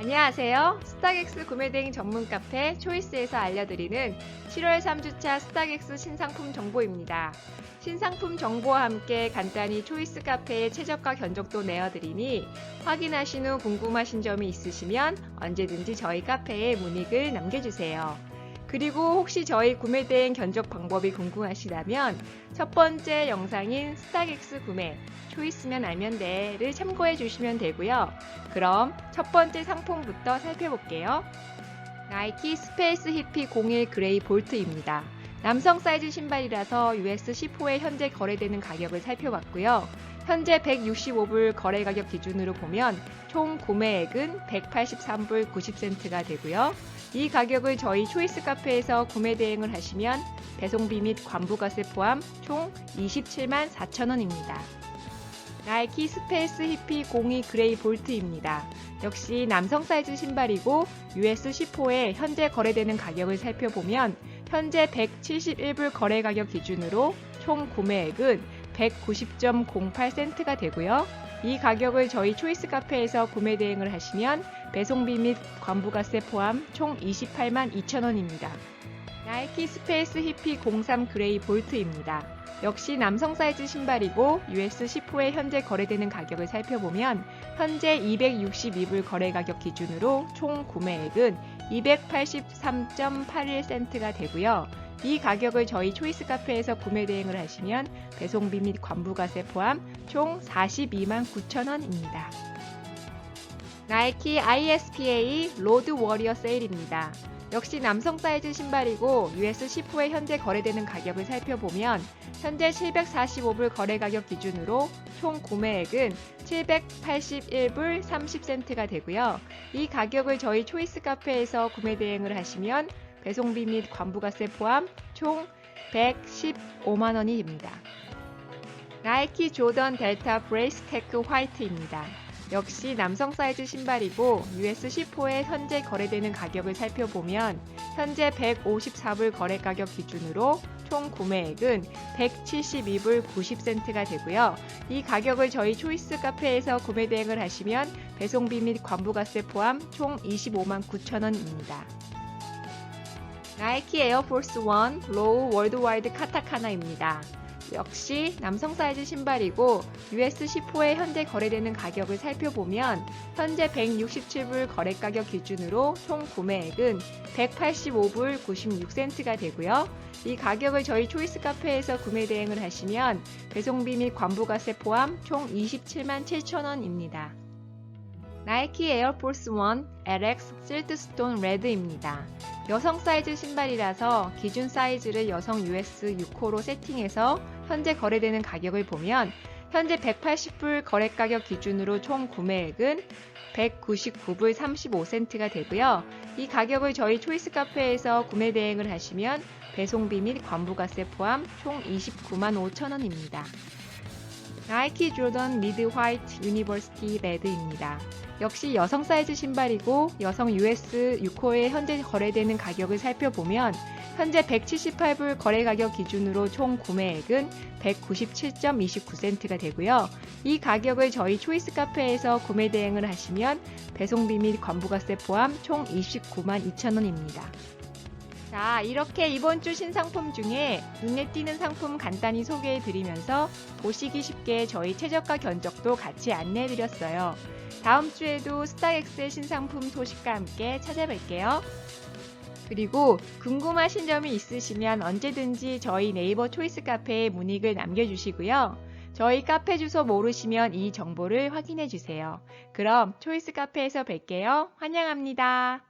안녕하세요. 스타렉스 구매 대행 전문 카페 초이스에서 알려드리는 7월 3주차 스타렉스 신상품 정보입니다. 신상품 정보와 함께 간단히 초이스 카페의 최저가 견적도 내어드리니 확인하신 후 궁금하신 점이 있으시면 언제든지 저희 카페에 문의글 남겨주세요. 그리고 혹시 저희 구매 대행 견적 방법이 궁금하시다면 첫 번째 영상인 스타렉스 구매 초이스면 알면 돼를 참고해 주시면 되고요. 그럼 첫 번째 상품부터 살펴볼게요. 나이키 스페이스 히피 01 그레이 볼트입니다. 남성 사이즈 신발이라서 US 10호에 현재 거래되는 가격을 살펴봤고요. 현재 165불 거래 가격 기준으로 보면 총 구매액은 183불 90센트가 되고요. 이 가격을 저희 초이스 카페에서 구매 대행을 하시면 배송비 및 관부가세 포함 총 27만 4천원입니다. 나이키 스페이스 히피 02 그레이 볼트입니다. 역시 남성 사이즈 신발이고 US 10호에 현재 거래되는 가격을 살펴보면 현재 171불 거래 가격 기준으로 총 구매액은 190.08센트가 되고요. 이 가격을 저희 초이스 카페에서 구매 대행을 하시면 배송비 및 관부가세 포함 총 28만 2천원입니다. 나이키 스페이스 히피 03 그레이 볼트입니다. 역시 남성 사이즈 신발이고 US 10호에 현재 거래되는 가격을 살펴보면 현재 262불 거래 가격 기준으로 총 구매액은 283.81센트가 되고요. 이 가격을 저희 초이스 카페에서 구매 대행을 하시면 배송비 및 관부가세 포함 총 42만 9천원입니다. 나이키 ISPA 로드 워리어 세일입니다. 역시 남성 사이즈 신발이고 US 10호에 현재 거래되는 가격을 살펴보면 현재 745불 거래 가격 기준으로 총 구매액은 781불 30센트가 되고요. 이 가격을 저희 초이스 카페에서 구매 대행을 하시면 배송비 및 관부가세 포함 총 115만 원이 됩니다. 나이키 조던 델타 브레이스 테크 화이트입니다. 역시 남성 사이즈 신발이고 US 10호에 현재 거래되는 가격을 살펴보면 현재 154불 거래 가격 기준으로 총 구매액은 172불 90센트가 되고요. 이 가격을 저희 초이스 카페에서 구매 대행을 하시면 배송비 및 관부가세 포함 총 25만 9천원입니다. 나이키 에어포스 1 로우 월드와이드 카타카나입니다. 역시 남성 사이즈 신발이고 US 10호에 현재 거래되는 가격을 살펴보면 현재 167불 거래 가격 기준으로 총 구매액은 185불 96센트가 되고요. 이 가격을 저희 초이스 카페에서 구매 대행을 하시면 배송비 및 관부가세 포함 총 27만 7천원입니다. 나이키 에어포스 1 LX 실트스톤 레드입니다. 여성 사이즈 신발이라서 기준 사이즈를 여성 US 6호로 세팅해서 현재 거래되는 가격을 보면 현재 180불 거래 가격 기준으로 총 구매액은 199불 35센트가 되고요. 이 가격을 저희 초이스 카페에서 구매 대행을 하시면 배송비 및 관부가세 포함 총 29만 5천원입니다. 나이키 조던 미드 화이트 유니버시티 레드입니다. 역시 여성 사이즈 신발이고 여성 US 6호에 현재 거래되는 가격을 살펴보면 현재 178불 거래 가격 기준으로 총 구매액은 197.29센트가 되고요. 이 가격을 저희 초이스 카페에서 구매 대행을 하시면 배송비 및 관부가세 포함 총 29만 2천원입니다. 자, 이렇게 이번 주 신상품 중에 눈에 띄는 상품 간단히 소개해 드리면서 보시기 쉽게 저희 최저가 견적도 같이 안내해 드렸어요. 다음 주에도 스타엑스의 신상품 소식과 함께 찾아뵐게요. 그리고 궁금하신 점이 있으시면 언제든지 저희 네이버 초이스 카페에 문의글 남겨주시고요. 저희 카페 주소 모르시면 이 정보를 확인해 주세요. 그럼 초이스 카페에서 뵐게요. 환영합니다.